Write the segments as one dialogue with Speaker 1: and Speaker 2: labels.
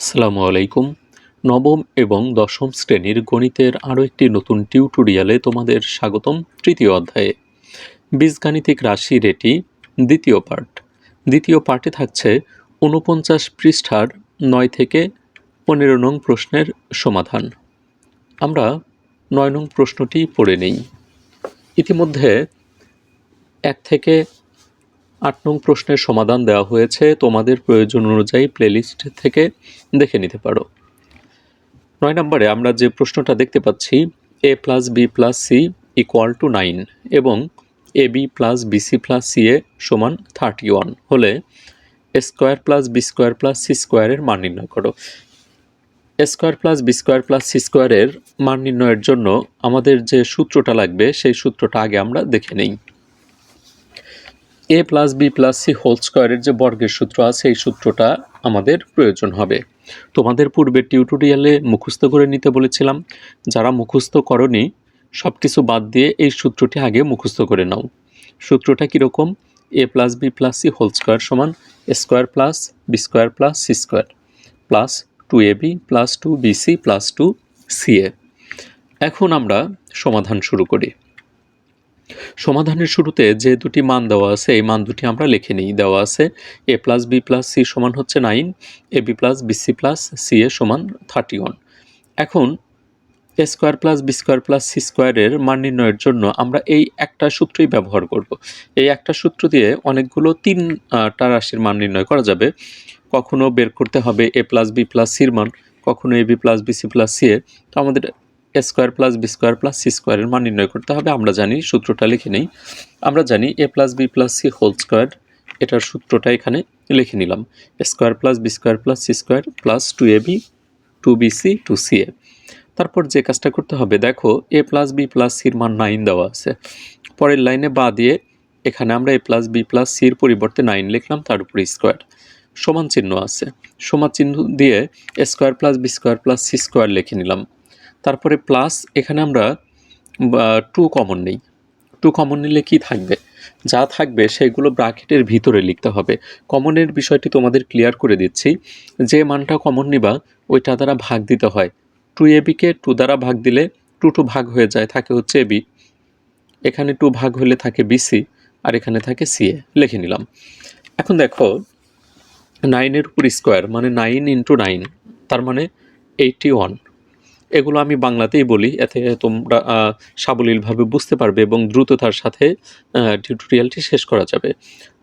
Speaker 1: আসসালামু আলাইকুম। নবম এবং দশম শ্রেণির গণিতের আরও একটি নতুন টিউটোরিয়ালে তোমাদের স্বাগতম তৃতীয় অধ্যায়ে। বীজগাণিতিক রাশির এটি দ্বিতীয় পার্ট দ্বিতীয় পার্টে থাকছে ঊনপঞ্চাশ পৃষ্ঠার নয় থেকে পনেরো নং প্রশ্নের সমাধান। আমরা নয় নং প্রশ্নটি পড়ে নেই। ইতিমধ্যে এক থেকে আট নং প্রশ্নের সমাধান দেওয়া হয়েছে। তোমাদের প্রয়োজন অনুযায়ী প্লেলিস্ট থেকে দেখে নিতে পারো। নয় নম্বরে আমরা যে প্রশ্নটা দেখতে পাচ্ছি A plus B plus C equal to nine এবং A B plus BC plus C A সমান থার্টি ওয়ান হলে square plus B square plus C স্কোয়ারের মান নির্ণয় করো। Square plus B square plus C স্কোয়ারের মান নির্ণয়ের জন্য আমাদের যে সূত্রটা লাগবে, সেই সূত্রটা আগে আমরা দেখে নেই। A plus B plus C whole স্কোয়ারের যে বর্গের সূত্র আছে, এই সূত্রটা আমাদের প্রয়োজন হবে। তোমাদের পূর্বের টিউটোরিয়ালে মুখস্থ করে নিতে বলেছিলাম, যারা মুখস্থ করনি সব কিছু বাদ দিয়ে এই সূত্রটি আগে মুখস্থ করে নাও। সূত্রটা কীরকম? A plus B plus C whole square সমান square plus B square plus C square plus two A B plus two B C plus two C A এখন আমরা সমাধান শুরু করি। সমাধানের শুরুতে যে দুটি মান দেওয়া আছে, এই মান দুটি আমরা লিখে নিই। দেওয়া আছে A plus B plus C সমান হচ্ছে nine A B plus B C plus C A সমান থার্টি ওয়ান এখন A square plus B square plus C স্কোয়ারের মান নির্ণয়ের জন্য আমরা এই একটা সূত্রই ব্যবহার করব। এই একটা সূত্র দিয়ে অনেকগুলো তিনটা রাশির মান নির্ণয় করা যাবে। কখনো বের করতে হবে এ প্লাস বি প্লাস সির মান, কখনো A B plus B C plus C A তো আমাদের A square plus B square plus C স্কোয়ারের মান নির্ণয় করতে হবে। আমরা জানি সূত্রটা লিখে নেই। আমরা জানি A plus B plus C whole square এটার সূত্রটা এখানে লিখে নিলাম। Square plus B square plus C square plus two A B two B C two C A তারপর যে কাজটা করতে হবে, দেখো এ প্লাস বি প্লাস সির মান নাইন দেওয়া আছে। পরের লাইনে বা দিয়ে এখানে আমরা এ প্লাস বি প্লাস সির পরিবর্তে নাইন লিখলাম, তার উপরে স্কোয়ার সমান চিহ্ন আছে। সমান চিহ্ন দিয়ে square plus B square plus C square লিখে নিলাম। তারপরে প্লাস এখানে আমরা টু কমন নেই। টু কমন নিলে কি থাকবে? যা থাকবে সেগুলো ব্রাকেটের ভিতরে লিখতে হবে। কমনের বিষয়টি তোমাদের ক্লিয়ার করে দিচ্ছি। যে মানটা কমন নিবা, ওইটা দ্বারা ভাগ দিতে হয়। টু এ বিকে টু দ্বারা ভাগ দিলে টু টু ভাগ হয়ে যায়, থাকে হচ্ছে এ বি এখানে টু ভাগ হলে থাকে বিসি আর এখানে থাকে সিএ লিখে নিলাম। এখন দেখো নাইনের উপর স্কোয়ার মানে নাইন ইন্টু নাইন তার মানে এইটটি ওয়ান এগুলো আমি বাংলাতেই বলি, এতে তোমরা সাবলীলভাবে বুঝতে পারবে এবং দ্রুততার সাথে টিউটোরিয়ালটি শেষ করা যাবে।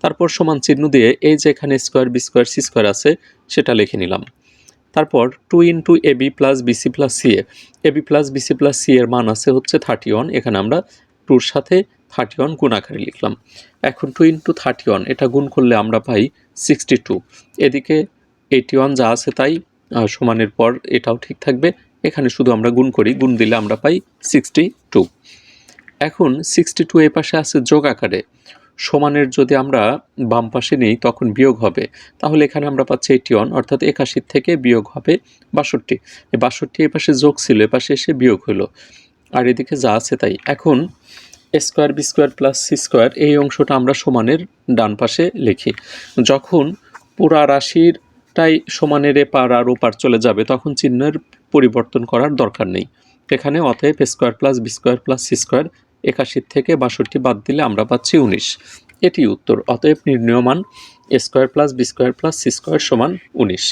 Speaker 1: তারপর সমান চিহ্ন দিয়ে এই যে এখানে square B square C square আছে, সেটা লিখে নিলাম। তারপর two into A B plus BC plus C A A B plus BC plus C এর মান আছে হচ্ছে থার্টি ওয়ান এখানে আমরা টুর সাথে থার্টি ওয়ান গুণ আকারে লিখলাম। এখন টু ইন্টু থার্টি ওয়ান এটা গুণ করলে আমরা পাই সিক্সটি টু এদিকে এইটি ওয়ান যা আছে তাই সমানের পর এটাও ঠিক থাকবে এখানে শুধু আমরা গুণ করি, গুণ দিলে আমরা পাই সিক্সটি টু এখন সিক্সটি টু এ পাশে আছে যোগ আকারে। সমানের যদি আমরা বাম পাশে নিই, তখন বিয়োগ হবে। তাহলে এখানে আমরা পাচ্ছি এইটি ওয়ান অর্থাৎ একাশির থেকে বিয়োগ হবে বাষট্টি। বাষট্টি এ পাশে যোগ ছিল, এ পাশে এসে বিয়োগ হলো। আর এদিকে যা আছে তাই। এখন square B square plus C square এই অংশটা আমরা সমানের ডান পাশে লিখি। যখন পুরা রাশিরটাই সমানের এপার আর ওপার চলে যাবে, তখন চিহ্নের পরিবর্তন করার দরকার নেই। এখানে অতএব square plus B square plus C square একাশির থেকে বাষট্টি বাদ দিলে আমরা পাচ্ছি উনিশ। এটি উত্তর। অতএব নির্ণয়মান square plus B square plus C square সমান উনিশ।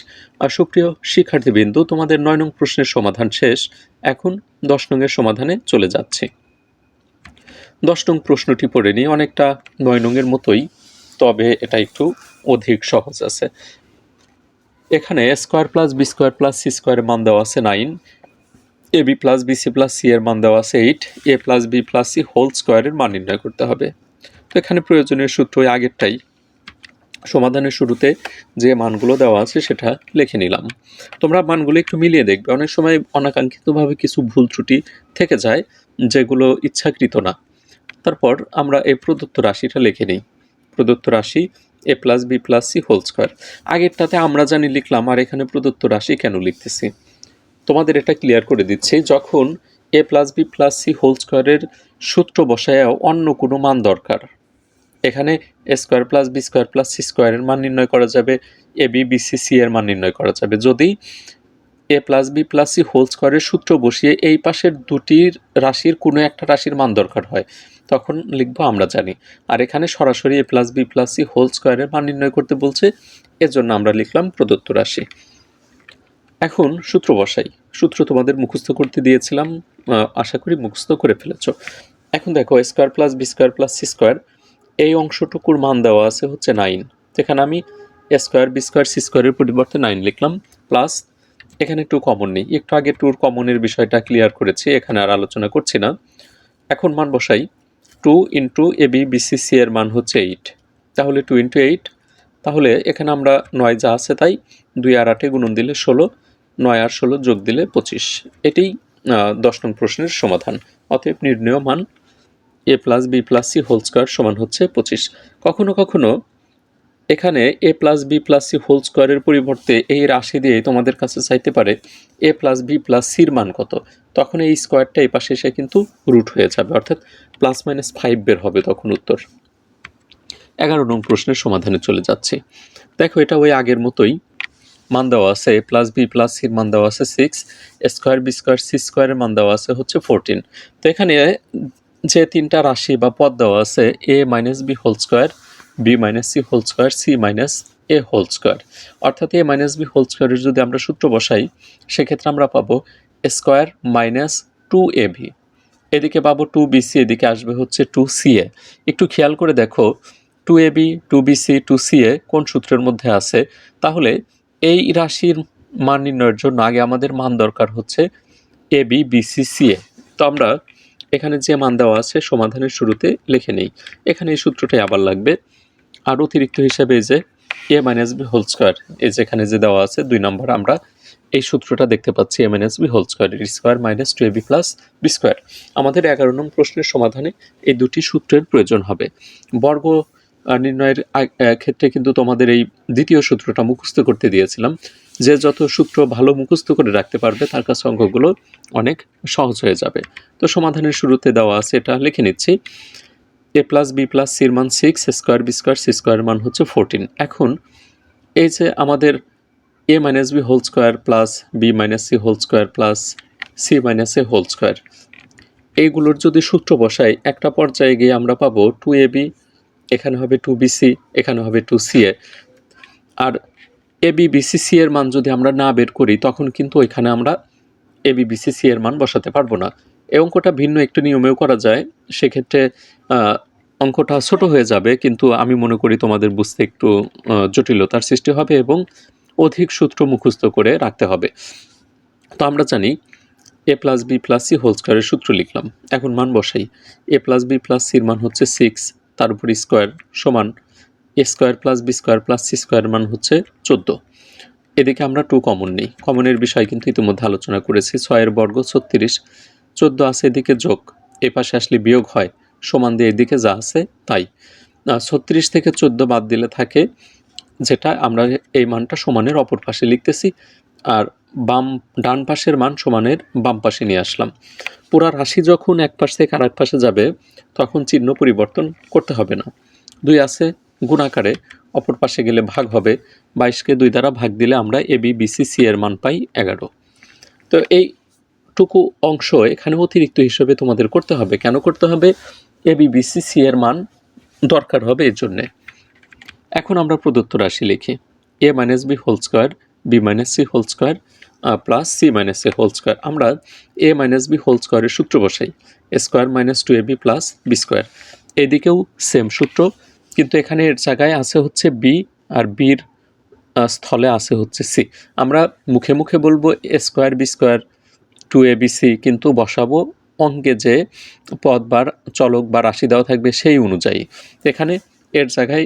Speaker 1: আর সুপ্রিয় শিক্ষার্থীবৃন্দু, তোমাদের নয় নং প্রশ্নের সমাধান শেষ। এখন দশ নংয়ের সমাধানে চলে যাচ্ছি। দশ নং প্রশ্নটি পড়ে নিয়ে অনেকটা নয় নংয়ের মতোই, তবে এটা একটু অধিক সহজ আছে। এখানে square plus B square plus C স্কোয়ারের মান দেওয়া আছে nine, A B plus B C plus C এর মান দেওয়া আছে eight, A plus B plus C whole স্কোয়ারের মান নির্ণয় করতে হবে। তো এখানে প্রয়োজনীয় সূত্র ওই আগেরটাই। সমাধানের শুরুতে যে মানগুলো দেওয়া আছে সেটা লিখে নিলাম। তোমরা মানগুলো একটু মিলিয়ে দেখবে। অনেক সময় অনাকাঙ্ক্ষিতভাবে কিছু ভুল ত্রুটি থেকে যায় যেগুলো ইচ্ছাকৃত না। তারপর আমরা এই প্রদত্ত রাশিটা লিখে নিই। প্রদত্ত রাশি A plus B plus C whole square আগেরটাতে আমরা জানি লিখলাম, আর এখানে প্রদত্ত রাশি কেন লিখতেছি? তোমাদের এটা ক্লিয়ার করে দিচ্ছি, যখন A plus B plus C whole স্কোয়ারের সূত্র বসায় অন্য কোনো মান দরকার। এখানে A square plus B square plus C স্কোয়ারের মান নির্ণয় করা যাবে A B B C C এর মান নির্ণয় করা যাবে। যদি A plus B plus C whole স্কোয়ারের সূত্র বসিয়ে এই পাশের দুটির রাশির কোনো একটা রাশির মান দরকার হয় তখন লিখব, আমরা জানি। আর এখানে সরাসরি A plus B plus C whole স্কোয়ারের মান নির্ণয় করতে বলছে, এজন্য আমরা লিখলাম প্রদত্ত রাশি। এখন সূত্র বসাই। সূত্র তোমাদের মুখস্থ করতে দিয়েছিলাম আশা করি মুখস্থ করে ফেলেছ। এখন দেখো square plus B square plus C square এই অংশটুকুর মান দেওয়া আছে হচ্ছে নাইন যেখানে আমি স্কোয়ার বি স্কোয়ার সি স্কোয়ারের পরিবর্তে নাইন লিখলাম প্লাস এখানে টু কমন নেই। একটু আগে টুর কমনের বিষয়টা ক্লিয়ার করেছি, এখানে আর আলোচনা করছি না। এখন মান বসাই। Two into A B BC C এর মান হচ্ছে এইট তাহলে টু ইন্টু এইট তাহলে এখানে আমরা নয় যা আছে তাই দুই আর আটে গুণন দিলে ষোলো, নয় আর ষোলো যোগ দিলে পঁচিশ। এটাই দশ নং প্রশ্নের সমাধান। অতএব নির্ণয় মান A plus B plus C whole square সমান হচ্ছে পঁচিশ। কখনো কখনো এখানে A plus B plus C whole স্কোয়ারের পরিবর্তে এই রাশি দিয়ে তোমাদের কাছে চাইতে পারে এ প্লাস বি প্লাস সির মান কত? তখন এই স্কোয়ারটা এই পাশে এসে কিন্তু রুট হয়ে যাবে, অর্থাৎ প্লাস মাইনাস ফাইভ বের হবে তখন উত্তর। এগারো নং প্রশ্নের সমাধানে চলে যাচ্ছি। দেখো, এটা ওই আগের মতোই মান দেওয়া আছে এ প্লাস বি প্লাস সির মান দেওয়া আছে six square B square C স্কোয়ারের মান দেওয়া আছে হচ্ছে ফোরটিন তো এখানে যে তিনটা রাশি বা পদ দেওয়া আছে A minus B whole square B minus C whole square, C minus A whole square. অর্থাৎ এ মাইনাস বি হোল স্কোয়ারের যদি আমরা সূত্র বসাই, সেক্ষেত্রে আমরা পাবো square minus two A B. এদিকে পাবো টু বিসি এদিকে আসবে হচ্ছে টু সি এ। একটু খেয়াল করে দেখো, two A B, two BC two C A কোন সূত্রের মধ্যে আছে? তাহলে এই রাশির মান নির্ণয়ের জন্য আগে আমাদের মান দরকার হচ্ছে A B BC C A. তো আমরা এখানে যে মান দেওয়া আছে সমাধানের শুরুতে লিখে নেই। এখানে এই সূত্রটাই আবার লাগবে আর অতিরিক্ত হিসাবে যে A minus B whole square এই যেখানে যে দেওয়া আছে, দুই নম্বর আমরা এই সূত্রটা দেখতে পাচ্ছি A minus B whole square এর square minus two A B plus B square আমাদের এগারো নং প্রশ্নের সমাধানে এই দুটি সূত্রের প্রয়োজন হবে। বর্গ নির্ণয়ের ক্ষেত্রে কিন্তু তোমাদের এই দ্বিতীয় সূত্রটা মুখস্থ করতে দিয়েছিলাম। যে যত সূত্র ভালো মুখস্থ করে রাখতে পারবে, তার কাছে অঙ্কগুলো অনেক সহজ হয়ে যাবে। তো সমাধানের শুরুতে দেওয়া আছে, এটা লিখে নিচ্ছি। এ প্লাস বি প্লাস সির মান six square B square C square মান হচ্ছে ফোরটিন এখন এই যে আমাদের A minus B whole square plus B minus C whole square plus C minus A whole square এইগুলোর যদি সূত্র বসাই, একটা পর্যায়ে গিয়ে আমরা পাবো টু এ বি এখানে হবে টু বি সি এখানে হবে টু সি এ আর এ বি বিসিসি এর মান যদি আমরা না বের করি, তখন কিন্তু ওইখানে আমরা এ বি বিসিসি এর মান বসাতে পারব না। এই অঙ্কটা ভিন্ন একটু নিয়মেও করা যায়। সেক্ষেত্রে অঙ্কটা ছোট হয়ে যাবে, কিন্তু আমি মনে করি তোমাদের বুঝতে একটু জটিলতার সৃষ্টি হবে এবং অধিক সূত্র মুখস্থ করে রাখতে হবে। তো আমরা জানি, A plus B plus C whole স্কোয়ারের সূত্র লিখলাম। এখন মান বসাই। এ প্লাস বি প্লাস সির মান হচ্ছে সিক্স, তার উপর স্কোয়ার সমান, A square plus B square plus C square মান হচ্ছে চোদ্দ। এদিকে আমরা টু কমন নেই। কমনের বিষয় কিন্তু ইতিমধ্যে আলোচনা করেছি, ছয়ের বর্গ ছত্রিশ। চোদ্দ আছে, এদিকে যোগ। এ পাশে আসলে বিয়োগ হয়, সমান দিয়ে এদিকে যা আছে তাই। ছত্রিশ থেকে চোদ্দ বাদ দিলে থাকে, যেটা আমরা এই মানটা সমানের অপর পাশে লিখতেছি, আর বাম, ডান পাশের মান সমানের বাম পাশে নিয়ে আসলাম। পুরা রাশি যখন এক পাশ থেকে আরেক পাশে যাবে, তখন চিহ্ন পরিবর্তন করতে হবে না। দুই আছে, গুণাকারে, অপর পাশে গেলে ভাগ হবে, বাইশকে দুই দ্বারা ভাগ দিলে আমরা এ, বি বিসি সি এর মান পাই এগারো। তো এইটুকু অংশ এখানে অতিরিক্ত হিসেবে তোমাদের করতে হবে। কেন করতে হবে? এ বি বিসি সি এর মান দরকার হবে এর জন্যে। এখন আমরা প্রদত্ত রাশি লিখি। A minus B whole square B minus C whole square plus C minus A whole square আমরা এ মাইনাস বি হোল স্কোয়ারের সূত্র বসাই। A square minus two A B plus B square এদিকেও সেম সূত্র, কিন্তু এখানে এর জায়গায় আছে হচ্ছে বি আর বির স্থলে আছে হচ্ছে সি আমরা মুখে মুখে বলব A square B square two A B C কিন্তু বসাবো অঙ্কে যে পদ বা চলক বা রাশি দেওয়া থাকবে সেই অনুযায়ী। এখানে এর জায়গায়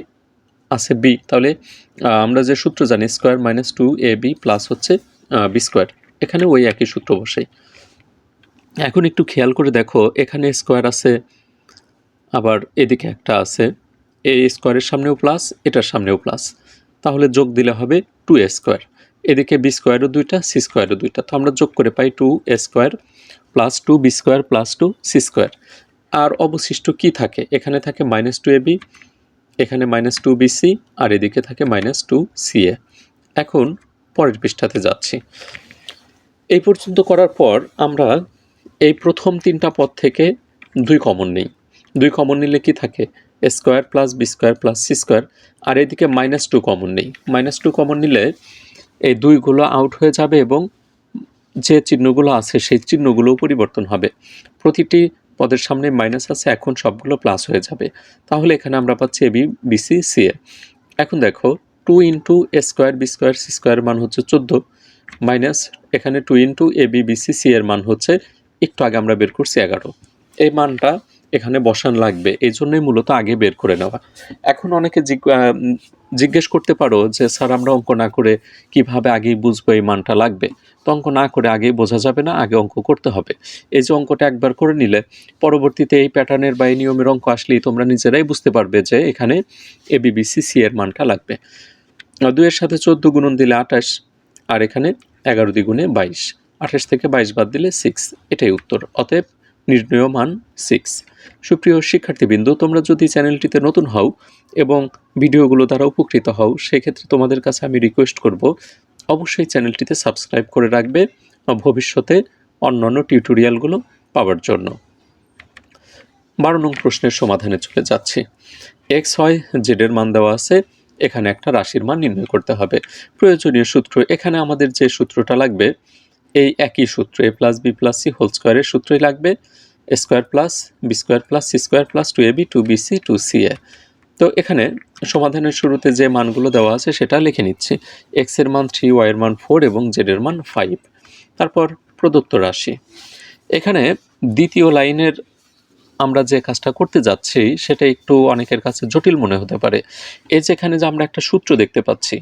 Speaker 1: আছে বি তাহলে আমরা যে সূত্র জানি square minus two A B plus হচ্ছে বি স্কোয়ার এখানে ওই একই সূত্র বসাই এখন একটু খেয়াল করে দেখো, এখানে স্কোয়ার আছে, আবার এদিকে একটা আছে এই স্কোয়ারের সামনেও প্লাস এটার সামনেও প্লাস তাহলে যোগ দিলে হবে টু এ স্কোয়ার এদিকে বি স্কোয়ারও দুইটা সি স্কোয়ারও দুইটা। তো আমরা যোগ করে পাই two A square plus two B square plus two C square আর অবশিষ্ট কি থাকে? এখানে থাকে মাইনাস টু এ বি এখানে মাইনাস টু বি সি আর এদিকে থাকে মাইনাস টু সি এ এখন পরের পৃষ্ঠাতে যাচ্ছি। এই পর্যন্ত করার পর আমরা এই প্রথম তিনটা পদ থেকে দুই কমন নেই। দুই কমন নিলে কি থাকে? Square plus B square plus C square আর এদিকে মাইনাস টু কমন নেই। মাইনাস টু কমন নিলে এই দুইগুলো আউট হয়ে যাবে এবং যে চিহ্নগুলো আছে সেই চিহ্নগুলোও পরিবর্তন হবে। প্রতিটি পদের সামনে মাইনাস আছে, এখন সবগুলো প্লাস হয়ে যাবে। তাহলে এখানে আমরা পাচ্ছি এবি বিসি সি এ। এখন দেখো two into A square B square C square মান হচ্ছে চোদ্দ। মাইনাস এখানে two into A B BC C এর মান হচ্ছে একটু আগে আমরা বের করছি এগারো। এই মানটা এখানে বসান লাগবে, এই জন্যই মূলত আগে বের করে নেওয়া। এখন অনেকে জিজ্ঞেস করতে পারো যে, স্যার, আমরা অঙ্ক না করে কীভাবে আগেই বুঝব এই মানটা লাগবে? তো অঙ্ক না করে আগেই বোঝা যাবে না, আগে অঙ্ক করতে হবে। এই যে অঙ্কটা একবার করে নিলে, পরবর্তীতে এই প্যাটার্নের বা এই নিয়মের অঙ্ক আসলেই তোমরা নিজেরাই বুঝতে পারবে যে, এখানে এ বিবিসি সি এর মানটা লাগবে। দুইয়ের সাথে চোদ্দ গুণন দিলে আঠাশ, আর এখানে এগারো দ্বিগুণে বাইশ। আঠাশ থেকে বাইশ বাদ দিলে সিক্স এটাই উত্তর। অতএব নির্ণয় মান সিক্স সুপ্রিয় শিক্ষার্থীবৃন্দ, তোমরা যদি চ্যানেলটিতে নতুন হও এবং ভিডিওগুলো দ্বারা উপকৃত হও, সেক্ষেত্রে তোমাদের কাছে আমি রিকোয়েস্ট করব, অবশ্যই চ্যানেলটিতে সাবস্ক্রাইব করে রাখবে ভবিষ্যতে অন্যান্য টিউটোরিয়ালগুলো পাওয়ার জন্য। বারো নং প্রশ্নের সমাধানে চলে যাচ্ছি। এক্স হয় জেডের মান দেওয়া আছে, এখানে একটা রাশির মান নির্ণয় করতে হবে। প্রয়োজনীয় সূত্র, এখানে আমাদের যে সূত্রটা লাগবে এই একই সূত্র A plus B plus C whole স্কোয়ারের সূত্রই লাগবে। Square plus B square plus C square plus two A B two B C two C A তো এখানে সমাধানের শুরুতে যে মানগুলো দেওয়া আছে সেটা লিখে নিচ্ছি। এক্সের মান থ্রি ওয়াই এর মান ফোর এবং জেড এর মান ফাইভ তারপর প্রদত্ত রাশি। এখানে দ্বিতীয় লাইনের আমরা যে কাজটা করতে যাচ্ছি সেটা একটু অনেকের কাছে জটিল মনে হতে পারে। এই যেখানে যে আমরা একটা সূত্র দেখতে পাচ্ছি,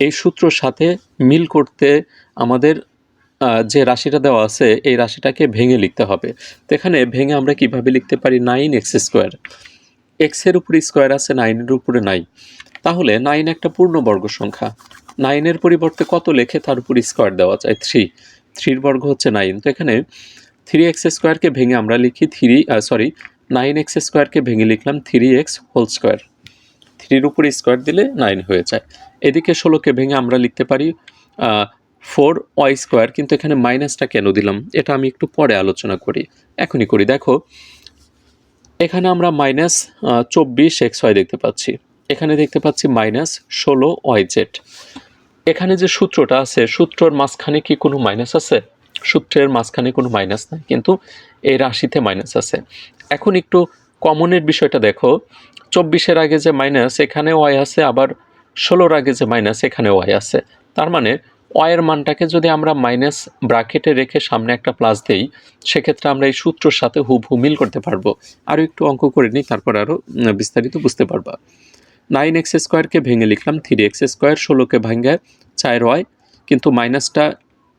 Speaker 1: এই সূত্রর সাথে মিল করতে আমাদের যে রাশিটা দেওয়া আছে, এই রাশিটাকে ভেঙে লিখতে হবে। তো এখানে ভেঙে আমরা কীভাবে লিখতে পারি? Nine X square. এক্সের উপরে স্কোয়ার আছে নাইনের উপরে নাই। তাহলে নাইন একটা পূর্ণবর্গ সংখ্যা। নাইনের পরিবর্তে কত লেখে? তার উপর স্কোয়ার দেওয়া যায় থ্রি। থ্রির বর্গ হচ্ছে নাইন। তো এখানে থ্রি এক্স স্কোয়ারকে ভেঙে আমরা লিখি থ্রি সরি নাইন এক্স স্কোয়ারকে ভেঙে লিখলাম থ্রি এক্স হোল স্কোয়ার। থ্রির উপরে স্কোয়ার দিলে নাইন হয়ে যায়। এদিকে ষোলোকে ভেঙে আমরা লিখতে পারি ফোর ওয়াই স্কোয়ার, কিন্তু এখানে মাইনাসটা কেন দিলাম? এটা আমি একটু পরে আলোচনা করি। এখনই করি। দেখো, এখানে আমরা মাইনাস চব্বিশ এক্স ওয়াই দেখতে পাচ্ছি। এখানে দেখতে পাচ্ছি মাইনাস ষোলো ওয়াই জেড। এখানে যে সূত্রটা আছে, সূত্রর মাঝখানে কি কোনো মাইনাস আছে? সূত্রের মাঝখানে কোনো মাইনাস নাই, কিন্তু এই রাশিতে মাইনাস আছে। এখন একটু কমনের বিষয়টা দেখো। চব্বিশের আগে যে মাইনাস, এখানে ওয়াই আছে, আবার ষোলোর আগে যে মাইনাস, এখানে ওয়াই আছে। তার মানে ওয়াইয়ের মানটাকে যদি আমরা মাইনাস ব্রাকেটে রেখে সামনে একটা প্লাস দেই, সেক্ষেত্রে আমরা এই সূত্রর সাথে হুবহু মিল করতে পারব। আরও একটু অঙ্ক করে নিই, তারপর আরও বিস্তারিত বুঝতে পারবা। নাইন এক্স স্কোয়ারকে ভেঙে লিখলাম থ্রি এক্স স্কোয়ার ষোলোকে ভেঙে চার ওয়াই কিন্তু মাইনাসটা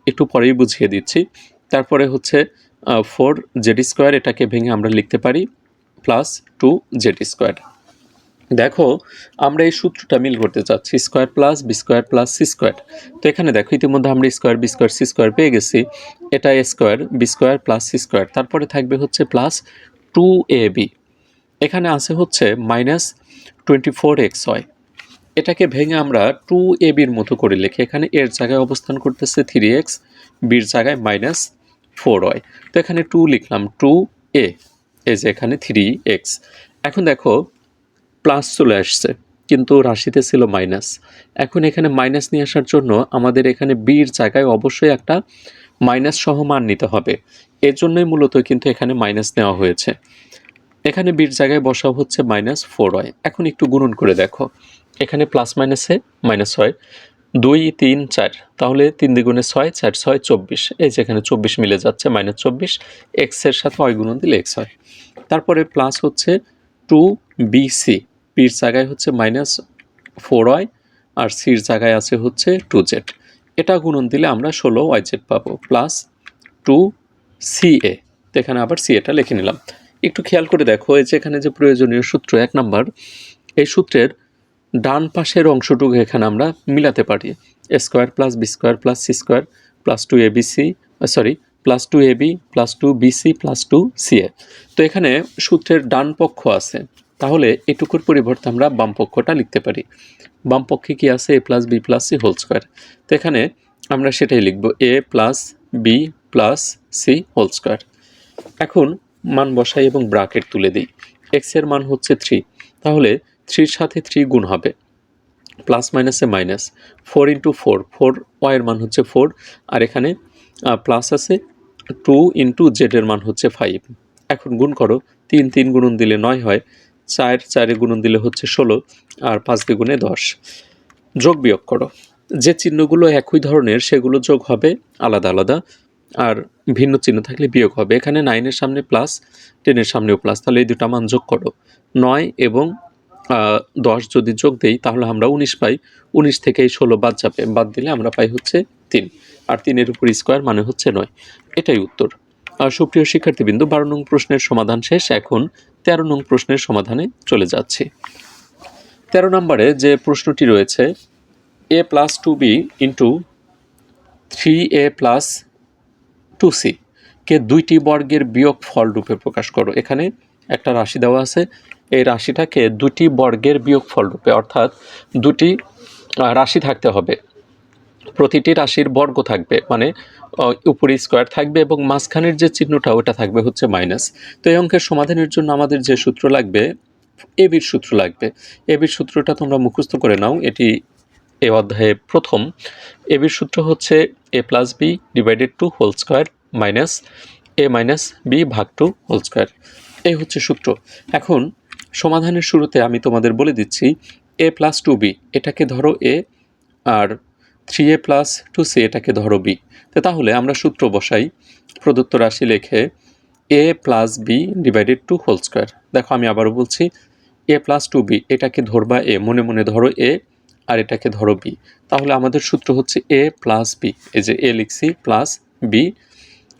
Speaker 1: একটু পরেই বুঝিয়ে দিচ্ছি। তারপরে হচ্ছে ফোর জেড স্কোয়ার এটাকে ভেঙে আমরা লিখতে পারি প্লাস টু জেড স্কোয়ার দেখো, আমরা এই সূত্রটা মিল করতে চাচ্ছি, square plus B square plus C square. তো এখানে দেখো, ইতিমধ্যে আমরা square B square C square পেয়ে গেছি, এটা A square, B square plus C square. তারপরে থাকবে হচ্ছে প্লাস টু এ বি। এখানে আছে হচ্ছে মাইনাস টোয়েন্টি ফোর এক্স হয় এটাকে ভেঙে আমরা টু এ বির মতো করে লিখি এখানে এর জায়গায় অবস্থান করতেছে থ্রি এক্স, বির জায়গায় মাইনাস ফোর হয় তো এখানে টু লিখলাম টু এ, এই যে এখানে থ্রি এক্স। এখন দেখো প্লাস চলে আসছে, কিন্তু রাশিতে ছিল মাইনাস এখন এখানে মাইনাস নিয়ে আসার জন্য আমাদের এখানে বির জায়গায় অবশ্যই একটা মাইনাস সহ মান নিতে হবে। এর জন্যই মূলত কিন্তু এখানে মাইনাস নেওয়া হয়েছে। এখানে বির জায়গায় বসা হচ্ছে মাইনাস ফোর হয়। এখন একটু গুণন করে দেখো। এখানে প্লাস মাইনাসে মাইনাস হয়। দুই, তিন, চার। তাহলে তিন দ্বিগুণে ছয়, চার, ছয়, চব্বিশ। এই যে এখানে চব্বিশ মিলে যাচ্ছে মাইনাস চব্বিশ। এক্সের সাথে ওয়াই গুণন দিলে এক্স হয়। তারপরে প্লাস হচ্ছে টু বিসি পির জায়গায় হচ্ছে মাইনাস ফোর ওয়াই আর সির জায়গায় আছে হচ্ছে টু জেড এটা গুণন দিলে আমরা ষোলো ওয়াই জেড পাবো প্লাস টু সি এ তো এখানে আবার সি এটা লিখে নিলাম। একটু খেয়াল করে দেখো, এই যে এখানে যে প্রয়োজনীয় সূত্র এক নাম্বার, এই সূত্রের ডান পাশের অংশটুকু এখানে আমরা মিলাতে পারি। A square plus B square plus C square plus two A C sorry plus two A B plus two B C plus two C A তো এখানে সূত্রের ডান পক্ষ আছে। তাহলে এটুকুর পরিবর্তে আমরা বামপক্ষটা লিখতে পারি। বাম পক্ষে কি আছে? A plus B plus C whole square তো এখানে আমরা সেটাই লিখব A plus B plus C whole square এখন মান বসাই এবং ব্রাকেট তুলে দিই। এক্সের মান হচ্ছে থ্রি তাহলে থ্রির সাথে থ্রি গুণ হবে। প্লাস মাইনাসে minus four into four four ওয়াইয়ের মান হচ্ছে ফোর আর এখানে প্লাস আছে টু ইন্টু জেডের মান হচ্ছে ফাইভ এখন গুণ করো। তিন তিন গুণন দিলে নয় হয়। চার, চারে গুণন দিলে হচ্ছে ষোলো আর পাঁচ দ্বিগুণে দশ। যোগ বিয়োগ করো। যে চিহ্নগুলো একই ধরনের, সেগুলো যোগ হবে আলাদা আলাদা আর ভিন্ন চিহ্ন থাকলে বিয়োগ হবে। এখানে নাইনের সামনে প্লাস টেনের সামনেও প্লাস তাহলে এই দুটা মান যোগ করো। নয় এবং দশ যদি যোগ দেই, তাহলে আমরা উনিশ পাই। উনিশ থেকে এই ষোলো বাদ যাবে। বাদ দিলে আমরা পাই হচ্ছে তিন। আর তিনের উপর স্কোয়ার মানে হচ্ছে নয়। এটাই উত্তর। আর সুপ্রিয় শিক্ষার্থীবৃন্দ, বারো নং প্রশ্নের সমাধান শেষ। এখন তেরো নং প্রশ্নের সমাধানে চলে যাচ্ছি। তেরো নম্বরে যে প্রশ্নটি রয়েছে A plus two B into three A plus two C কে দুইটি বর্গের বিয়োগ ফল রূপে প্রকাশ করো। এখানে একটা রাশি দেওয়া আছে, এই রাশিটাকে দুটি বর্গের বিয়োগ ফল রূপে, অর্থাৎ দুটি রাশি থাকতে হবে। প্রতিটি রাশির বর্গ থাকবে মানে উপরে স্কোয়ার থাকবে এবং মাঝখানের যে চিহ্নটা, ওটা থাকবে হচ্ছে মাইনাস তো এই অঙ্কের সমাধানের জন্য আমাদের যে সূত্র লাগবে এবির সূত্র লাগবে। এবির সূত্রটা তোমরা মুখস্থ করে নাও, এটি এ অধ্যায়ে প্রথম। এবির সূত্র হচ্ছে A plus B divided two whole square minus A minus B ভাগ টু হোল স্কোয়ার এই হচ্ছে সূত্র। এখন সমাধানের শুরুতে আমি তোমাদের বলে দিচ্ছি এ প্লাস টু বি এটাকে ধরো এ আর three A plus two C এটাকে ধরো বি তো তাহলে আমরা সূত্র বসাই, প্রদত্ত রাশি লেখে A plus B divided two whole square দেখো আমি আবারও বলছি এ প্লাস টু বি এটাকে ধরবা এ মনে মনে ধরো এ আর এটাকে ধরো বি তাহলে আমাদের সূত্র হচ্ছে এ প্লাস বি এই যে এ লিখছি প্লাস বি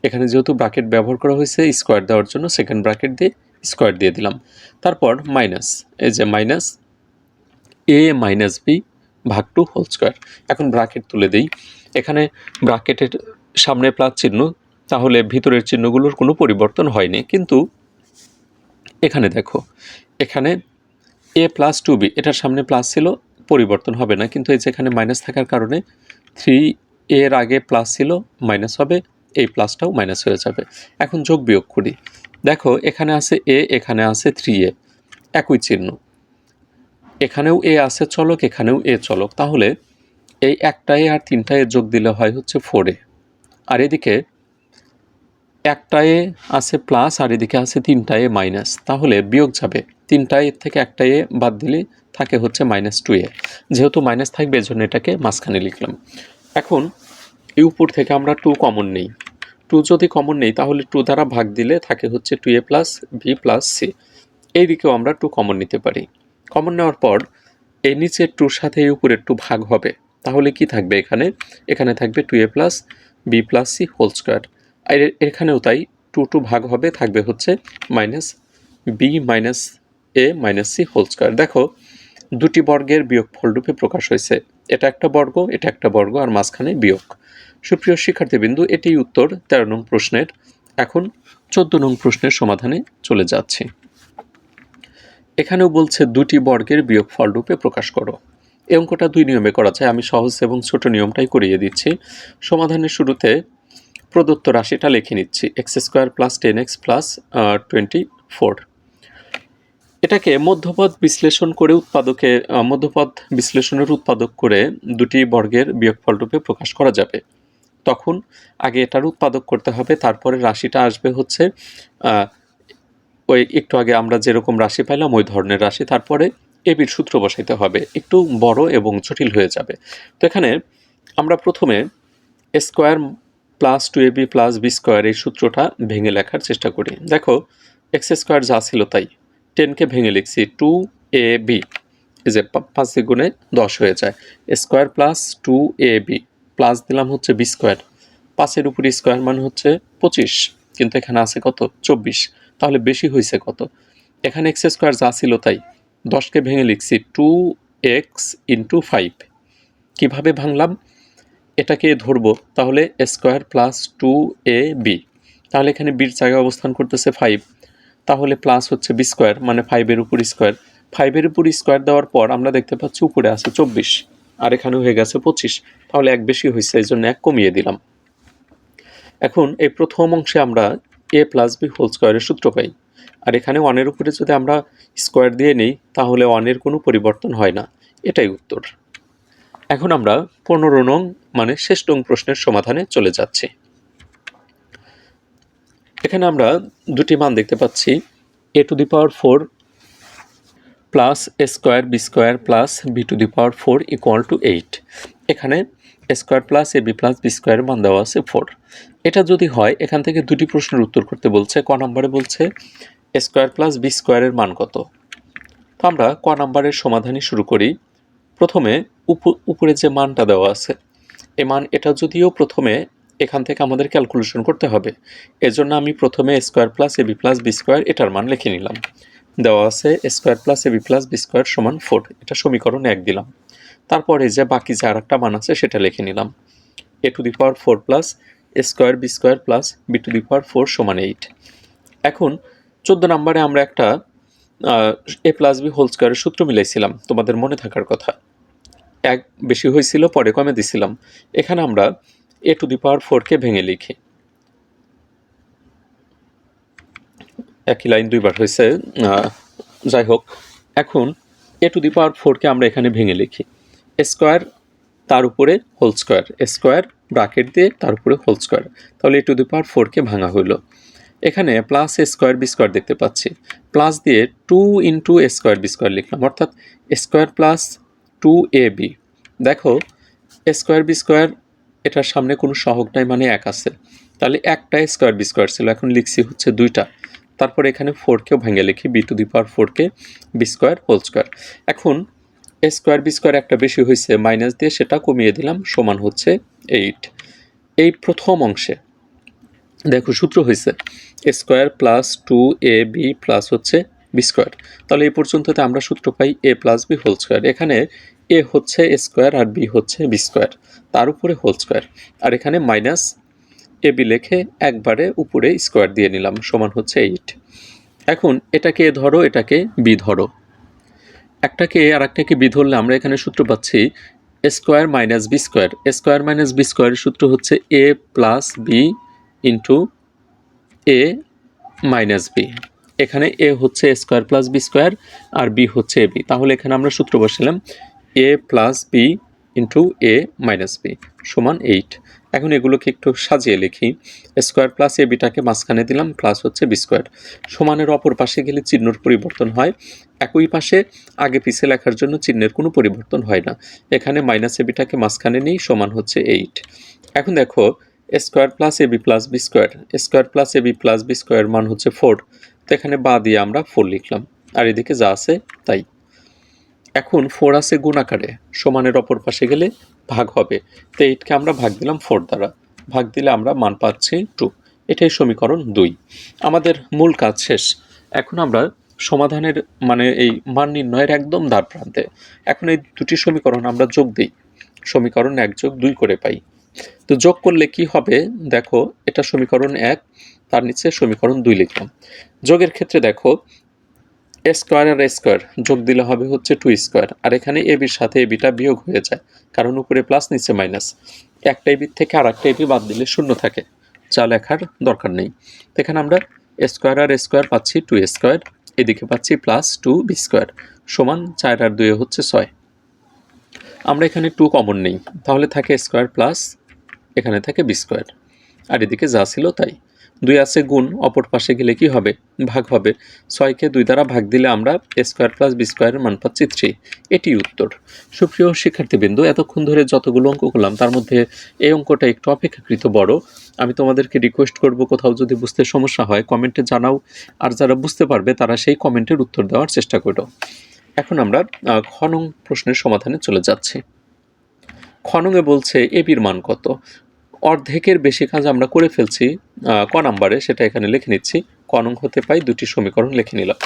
Speaker 1: এখানে যেহেতু ব্র্যাকেট ব্যবহার করা হয়েছে স্কোয়ার দেওয়ার জন্য সেকেন্ড ব্র্যাকেট দিয়ে স্কোয়ার দিয়ে দিলাম। তারপর মাইনাস এই যে মাইনাস এ মাইনাস বি ভাগ টু হোল স্কোয়ার। এখন ব্র্যাকেট তুলে দিই। এখানে ব্র্যাকেটের সামনে প্লাস চিহ্ন, তাহলে ভিতরের চিহ্নগুলোর কোনো পরিবর্তন হয়নি। কিন্তু এখানে দেখো, এখানে এ প্লাস টু বি এটার সামনে প্লাস ছিল, পরিবর্তন হবে না। কিন্তু এই যে এখানে মাইনাস থাকার কারণে থ্রি এর আগে প্লাস ছিল মাইনাস হবে, এই প্লাসটাও মাইনাস হয়ে যাবে। এখন যোগ বিয়োগ করি। দেখো, এখানে আছে এ এখানে আছে থ্রি এ একই চিহ্ন। এখানেও এ আছে চলক, এখানেও এ চলক। তাহলে এই একটায় আর তিনটায় যোগ দিলে হয় হচ্ছে ফোর আর এদিকে একটায় আছে প্লাস আর এদিকে আছে তিনটায় মাইনাস তাহলে বিয়োগ যাবে। তিনটা এর থেকে একটা এ বাদ দিলে থাকে হচ্ছে মাইনাস টু এ। যেহেতু মাইনাস থাকবে, এজন্য এটাকে মাঝখানে লিখলাম। এখন এই উপর থেকে আমরা টু কমন নেই। টু যদি কমন নেই, তাহলে টু দ্বারা ভাগ দিলে থাকে হচ্ছে two A plus B plus C এই দিকেও আমরা টু কমন নিতে পারি। কমন নেওয়ার পর এই নিচের টুর সাথে এই উপরের টু ভাগ হবে। তাহলে কি থাকবে এখানে? এখানে থাকবে two A plus B plus C whole square. আর এখানেও তাই টু টু ভাগ হবে, থাকবে হচ্ছে minus B minus A minus C whole square. দেখো, দুটি বর্গের বিয়োগফল রূপে প্রকাশ হয়েছে। এটা একটা বর্গ, এটা একটা বর্গ, আর মাঝখানে বিয়োগ। সুপ্রিয় শিক্ষার্থীবৃন্দু এটি উত্তর তেরো নং প্রশ্নের। এখন চোদ্দ নং প্রশ্নের সমাধানে চলে যাচ্ছি। এখানেও বলছে দুটি বর্গের বিয়োগফল রূপে প্রকাশ করো। এই অঙ্কটা দুই নিয়মে করা যায়। আমি সহজ এবং ছোট নিয়মটাই করিয়ে দিচ্ছি। সমাধানের শুরুতে প্রদত্ত রাশিটা লিখে নিচ্ছি। X square plus ten X plus twenty four. এটাকে মধ্যপদ বিশ্লেষণ করে উৎপাদকে মধ্যপদ বিশ্লেষণের উৎপাদক করে দুটি বর্গের বিয়োগফল রূপে প্রকাশ করা যাবে। তখন আগে এটার উৎপাদক করতে হবে। তারপরে রাশিটা আসবে হচ্ছে ওই একটু আগে আমরা যেরকম রাশি পাইলাম, ওই ধরনের রাশি। তারপরে এবির সূত্র বসাইতে হবে। একটু বড় এবং জটিল হয়ে যাবে। তো এখানে আমরা প্রথমে square plus two A B plus B square এই সূত্রটা ভেঙে লেখার চেষ্টা করি। দেখো, এক্স স্কোয়ার যা ছিল তাই। টেনকে ভেঙে লিখছি টু এ বি। এই যে পাঁচ গুণে দশ হয়ে যায়। Square plus two A B plus দিলাম হচ্ছে বি স্কোয়ার। পাঁচের উপরে স্কোয়ার মানে হচ্ছে পঁচিশ। কিন্তু এখানে আছে কত? চব্বিশ। তাহলে বেশি হয়েছে কত? এখানে এক্স স্কোয়ার যা ছিল তাই। দশকে ভেঙে লিখছি টু এক্স ইন্টু ফাইভ কীভাবে ভাঙলাম? এটাকে ধরবো, তাহলে square plus two A B তাহলে এখানে বির জায়গায় অবস্থান করতেছে ফাইভ তাহলে প্লাস হচ্ছে বি স্কোয়ার মানে ফাইভের উপর স্কোয়ার ফাইভের উপর স্কোয়ার দেওয়ার পর আমরা দেখতে পাচ্ছি উপরে আছে চব্বিশ, আর এখানে হয়ে গেছে পঁচিশ। তাহলে এক বেশি হয়েছে, এই জন্য এক কমিয়ে দিলাম। এখন এই প্রথম অংশে আমরা এ প্লাস বি হোল স্কোয়ারের সূত্র পাই। আর এখানে ওয়ানের উপরে যদি আমরা স্কোয়ার দিয়ে নিই, তাহলে ওয়ানের কোনো পরিবর্তন হয় না। এটাই উত্তর। এখন আমরা পনেরো নং মানে শেষ নং প্রশ্নের সমাধানে চলে যাচ্ছি। এখানে আমরা দুটি মান দেখতে পাচ্ছি। A to the power four plus A square B square plus B to the power four equal to eight এখানে A square plus A B plus B স্কোয়ারের মান দেওয়া আছে ফোর এটা যদি হয়, এখান থেকে দুটি প্রশ্নের উত্তর করতে বলছে, ক নম্বরে বলছে এ স্কোয়ার প্লাস বি স্কোয়ারের মান কত? তো আমরা ক নম্বরের সমাধানই শুরু করি। প্রথমে উপ- উপরে যে মানটা দেওয়া আছে, এ মান এটা যদিও প্রথমে এখান থেকে আমাদের ক্যালকুলেশন করতে হবে, এজন্য আমি প্রথমে square plus A B plus B square এটার মান লিখে নিলাম। দেওয়া আছে square plus A B plus B square সমান ফোর এটা সমীকরণ এক দিলাম। তারপরে যে বাকি যে আর একটা মান আছে, সেটা লিখে নিলাম। A to the power four plus square B square plus B to the power four সমান এইট। এখন চোদ্দ নম্বরে আমরা একটা এ প্লাস বি হোল স্কোয়ারের সূত্র মিলাইছিলাম, তোমাদের মনে থাকার কথা। এক বেশি হয়েছিল পরে কমে দিছিলাম। এখানে আমরা এ টু দি পাওয়ার ফোরকে ভেঙে লিখি। একই লাইন দুইবার হয়েছে যাই হোক, এখন এ টু দি পাওয়ার ফোরকে আমরা এখানে ভেঙে লিখি। স্কোয়ার তার উপরে হোল স্কোয়ার স্কোয়ার ব্রাকেট দিয়ে তার উপরে হোল স্কোয়ার তাহলে এ টু দি পাওয়ার ফোরকে ভাঙা হইল। এখানে plus A square B square দেখতে পাচ্ছি। প্লাস দিয়ে two into A square B square লিখলাম, অর্থাৎ square plus two A B দেখো এ স্কোয়ার বি স্কোয়ার এটার সামনে কোনো সহগ নাই মানে এক আছে। তাহলে একটা স্কোয়ার বি স্কোয়ার ছিল, এখন লিখছি হচ্ছে দুইটা। তারপর এখানে ফোরকেও ভেঙে লিখি বি টু দি পাওয়ার ফোরকে বি স্কোয়ার হোল স্কোয়ার এখন এ স্কোয়ার বি স্কোয়ার একটা বেশি হয়েছে মাইনাস দিয়ে সেটা কমিয়ে দিলাম, সমান হচ্ছে এইট এই প্রথম অংশে, দেখো সূত্র হয়েছে A square plus two A B plus হচ্ছে বি স্কোয়ার তাহলে এই পর্যন্ততে আমরা সূত্র পাই A plus B whole square এখানে এ হচ্ছে এ স্কোয়ার আর বি হচ্ছে বি স্কোয়ার তার উপরে হোল স্কোয়ার আর এখানে মাইনাস এ বি লেখে একবারে উপরে স্কোয়ার দিয়ে নিলাম, সমান হচ্ছে এইট এখন এটাকে এ ধরো, এটাকে বি ধরো, একটাকে আর একটাকে বি ধরলে আমরা এখানে সূত্র পাচ্ছি square minus B square. Square minus B স্কোয়ারের সূত্র হচ্ছে A plus B into A minus B. এখানে এ হচ্ছে স্কোয়ার প্লাস বি স্কোয়ার আর বি হচ্ছে এ বি। তাহলে এখানে আমরা সূত্র বসালাম A plus B into A minus B সমান এইট। এখন এগুলোকে একটু সাজিয়ে লিখি। স্কোয়ার প্লাস এ বিটাকে মাঝখানে দিলাম, প্লাস হচ্ছে বি স্কোয়ার। সমানের অপর পাশে গেলে চিহ্নর পরিবর্তন হয়। একই পাশে আগে পিছে লেখার জন্য চিহ্নের কোনো পরিবর্তন হয় না। এখানে মাইনাস এ বিটাকে মাঝখানে নেই, সমান হচ্ছে এইট। এখন দেখো, square plus A B plus B square. Square plus A B plus B square মান হচ্ছে ফোর। তো এখানে বা দিয়ে আমরা ফোর লিখলাম। আর এদিকে যা আছে, তাই। এখন ফোর আছে গুণ আকারে। সমানের অপর পাশে গেলে ভাগ হবে। তো এইটকে আমরা ভাগ দিলাম ফোর দ্বারা। ভাগ দিলে আমরা মান পাচ্ছি টু এটাই সমীকরণ দুই। আমাদের মূল কাজ শেষ। এখন আমরা সমাধানের মানে এই মান নির্ণয়ের একদম দ্বার প্রান্তে। এখন এই দুটি সমীকরণ আমরা যোগ দিই। সমীকরণ এক যোগ দুই করে পাই। তো যোগ করলে কি হবে? দেখো, এটা সমীকরণ এক, তার নিচে সমীকরণ দুই লিখলাম। যোগের ক্ষেত্রে দেখো স্কোয়ার আর স্কোয়ার, যোগ দিলে হবে হচ্ছে টু স্কোয়ার। আর এখানে এ বির সাথে এ বিটা বিয়োগ হয়ে যায়, কারণ উপরে প্লাস নিচে মাইনাস একটা এবির থেকে আর একটা এবি বাদ দিলে শূন্য থাকে, যা লেখার দরকার নেই। এখানে আমরা স্কোয়ার আর স্কোয়ার পাচ্ছি টু স্কোয়ার, এদিকে পাচ্ছি প্লাস টু বি স্কোয়ার, সমান চার আর দুয়ে হচ্ছে ছয়। আমরা এখানে টু কমন নেই, তাহলে থাকে স্কোয়ার প্লাস এখানে থাকে বি স্কোয়ার। আর এদিকে যা ছিল তাই। দুই আছে গুণ অপর পাশে গেলে কি হবে? ভাগ হবে। ছয়কে দুই দ্বারা ভাগ দিলে আমরা স্কোয়ার প্লাস বি স্কোয়ারের মান পাচ্ছি থ্রি এটি উত্তর। সুপ্রিয় শিক্ষার্থীবৃন্দ এতক্ষণ ধরে যতগুলো অঙ্ক করলাম তার মধ্যে এই অঙ্কটা একটু অপেক্ষাকৃত বড়। আমি তোমাদেরকে রিকোয়েস্ট করব কোথাও যদি বুঝতে সমস্যা হয় কমেন্টে জানাও। আর যারা বুঝতে পারবে তারা সেই কমেন্টের উত্তর দেওয়ার চেষ্টা করো। এখন আমরা আহ, খ নং প্রশ্নের সমাধানে চলে যাচ্ছি। খনঙে বলছে এবির মান কত? অর্ধেকের বেশি কাজ আমরা করে ফেলছি ক নাম্বারে সেটা এখানে লিখে নিচ্ছি। কনং হতে পাই দুটি সমীকরণ লিখে নিলাম।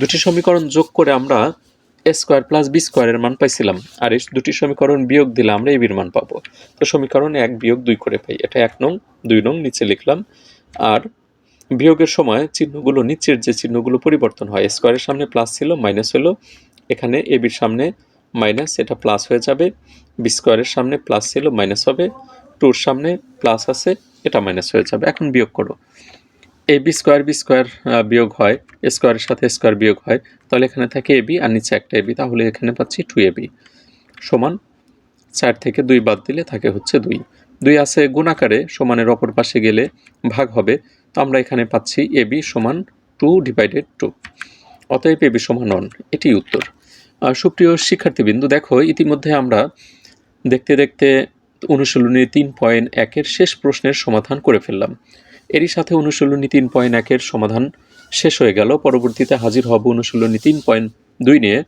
Speaker 1: দুটি সমীকরণ যোগ করে আমরা এ স্কোয়ার প্লাস বি স্কোয়ারের মান পাইছিলাম। আর এই দুটি সমীকরণ বিয়োগ দিলে আমরা এবির মান পাবো। তো সমীকরণ এক বিয়োগ দুই করে পাই। এটা এক নং, দুই নং নিচে লিখলাম। আর বিয়োগের সময় চিহ্নগুলো, নিচের যে চিহ্নগুলো পরিবর্তন হয় স্কোয়ারের সামনে প্লাস ছিল মাইনাস হলো। এখানে এ বির সামনে মাইনাস এটা প্লাস হয়ে যাবে। বি স্কোয়ারের সামনে প্লাস ছিল মাইনাস হবে। টুর সামনে প্লাস আছে, এটা মাইনাস হয়ে যাবে। এখন বিয়োগ করো। A B square B square বিয়োগ হয় স্কোয়ারের সাথে স্কোয়ার বিয়োগ হয়, তাহলে এখানে থাকে এ বি আর নিচে একটা এ বি, তাহলে এখানে পাচ্ছি টু এ বি। সমান চার থেকে দুই বাদ দিলে থাকে হচ্ছে দুই। দুই আছে গুণাকারে, সমানের অপর পাশে গেলে ভাগ হবে, তো আমরা এখানে পাচ্ছি এ বি সমান টু ডিভাইডেড টু। অতএব এ বি সমান অন এটি উত্তর। সুপ্রিয় শিক্ষার্থীবৃন্দু, দেখো ইতিমধ্যে আমরা দেখতে দেখতে অনুশীলনী তিন পয়েন্ট একের শেষ প্রশ্নের সমাধান করে ফেললাম। এরই সাথে অনুশীলনী তিন পয়েন্ট একের সমাধান শেষ হয়ে গেল। পরবর্তীতে হাজির হব অনুশীলনী তিন পয়েন্ট দুই নিয়ে।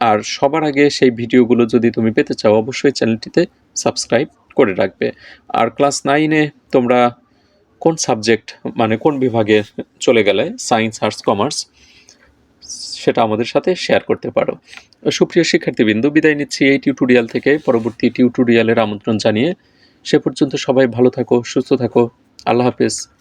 Speaker 1: আর সবার আগে সেই ভিডিওগুলো যদি তুমি পেতে চাও, অবশ্যই চ্যানেলটিতে সাবস্ক্রাইব করে রাখবে। আর ক্লাস নাইনে তোমরা কোন সাবজেক্ট মানে কোন বিভাগে চলে গেলে, সায়েন্স, আর্টস, কমার্স সেটা আমাদের সাথে শেয়ার করতে পারো। সুপ্রিয় শিক্ষার্থীবৃন্দু, বিদায় নিচ্ছি এই টিউটোরিয়াল থেকে। পরবর্তী টিউটোরিয়ালের আমন্ত্রণ জানিয়ে সে পর্যন্ত সবাই ভালো থাকো, সুস্থ থাকো। আল্লাহ হাফেজ।